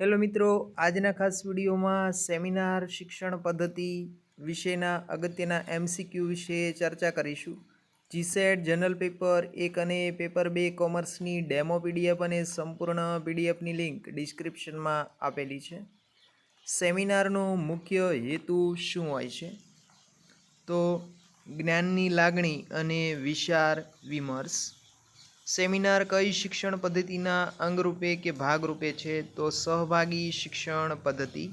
Hello મિત્રો, આજના ખાસ વિડીયોમાં સેમિનાર, શિક્ષણ પદ્ધતિ વિશેના અગત્યના એમસીક્યુ વિશે ચર્ચા કરીશું. જીસેટ જનરલ પેપર, એક અને પેપર બે કોમર્સની ડેમો પીડીએફ અને સંપૂર્ણ પીડીએફની લિંક ડિસ્ક્રિપ્શનમાં આપેલી છે. સેમિનારનો મુખ્ય હેતુ શું હોય છે? તો જ્ઞાનની લાગણી અને વિચાર વિમર્શ. સેમિનાર કઈ શિક્ષણ પદ્ધતિના અંગરૂપે કે ભાગરૂપે છે? તો સહભાગી શિક્ષણ પદ્ધતિ.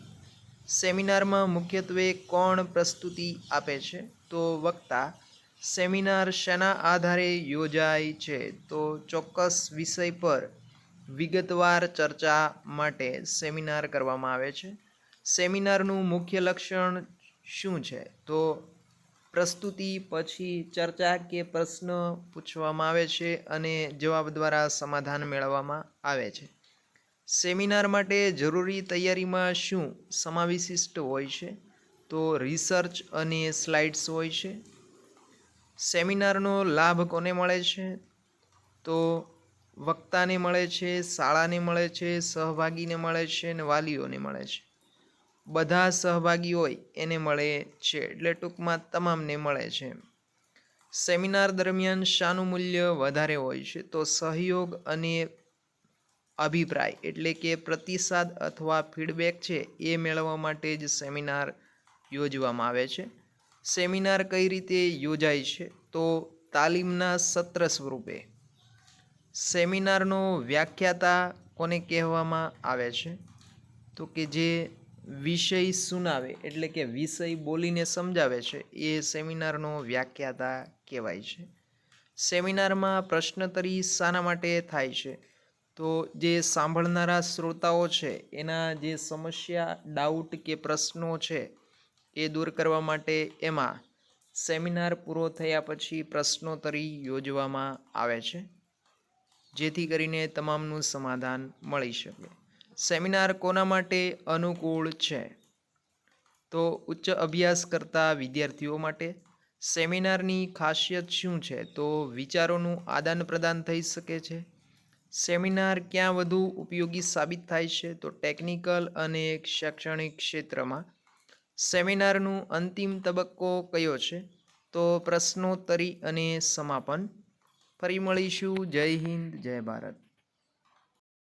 સેમિનારમાં મુખ્યત્વે કોણ પ્રસ્તુતિ આપે છે? તો વક્તા, સેમિનાર શેના આધારે યોજાય છે? તો ચોક્કસ વિષય પર વિગતવાર ચર્ચા માટે સેમિનાર કરવામાં આવે છે. સેમિનારનું મુખ્ય લક્ષણ શું છે? તો પ્રસ્તુતિ પછી ચર્ચા કે પ્રશ્ન પૂછવામાં આવે છે અને જવાબ દ્વારા સમાધાન મેળવવામાં આવે છે. સેમિનાર માટે જરૂરી તૈયારીમાં શું સમાવિશિષ્ટ હોય છે? તો રિસર્ચ અને સ્લાઇડ્સ હોય છે. સેમિનારનો લાભ કોને મળે છે? તો વક્તાને મળે છે, શાળાને મળે છે, સહભાગીને મળે છે અને વાલીઓને મળે છે. બધા સહભાગી હોય એને મળે છે, એટલે ટૂંકમાં તમામને મળે છે. સેમિનાર દરમિયાન શાનું મૂલ્ય વધારે હોય છે, તો સહયોગ અને અભિપ્રાય એટલે કે પ્રતિસાદ અથવા ફીડબેક છે, એ મેળવવા માટે જ સેમિનાર યોજવામાં આવે છે. સેમિનાર કઈ રીતે યોજાય છે, તો તાલીમના સત્ર સ્વરૂપે. સેમિનારનો વ્યાખ્યાતા કોને કહેવામાં આવે છે, તો કે જે વિષય સુનાવે એટલે કે વિષય બોલીને સમજાવે છે, એ સેમિનારનો વ્યાખ્યાતા કહેવાય છે. સેમિનારમાં પ્રશ્નોત્તરી શાના માટે થાય છે. તો જે સાંભળનારા શ્રોતાઓ છે, એના જે સમસ્યા ડાઉટ કે પ્રશ્નો છે, એ દૂર કરવા માટે એમાં સેમિનાર પૂરો થયા પછી પ્રશ્નોત્તરી યોજવામાં આવે છે. જેથી કરીને તમામનું સમાધાન મળી શકે. સેમિનાર કોના માટે અનુકૂળ છે? તો ઉચ્ચ અભ્યાસ કરતા વિદ્યાર્થીઓ માટે સેમિનારની ખાસિયત શું છે? તો વિચારોનું આદાન પ્રદાન થઈ શકે છે. સેમિનાર ક્યાં વધુ ઉપયોગી સાબિત થાય છે? તો ટેકનિકલ અને શૈક્ષણિક ક્ષેત્રમાં. સેમિનારનું અંતિમ તબક્કો કયો છે? તો પ્રશ્નોત્તરી અને સમાપન. ફરી મળીશું. જય હિન્દ, જય ભારત.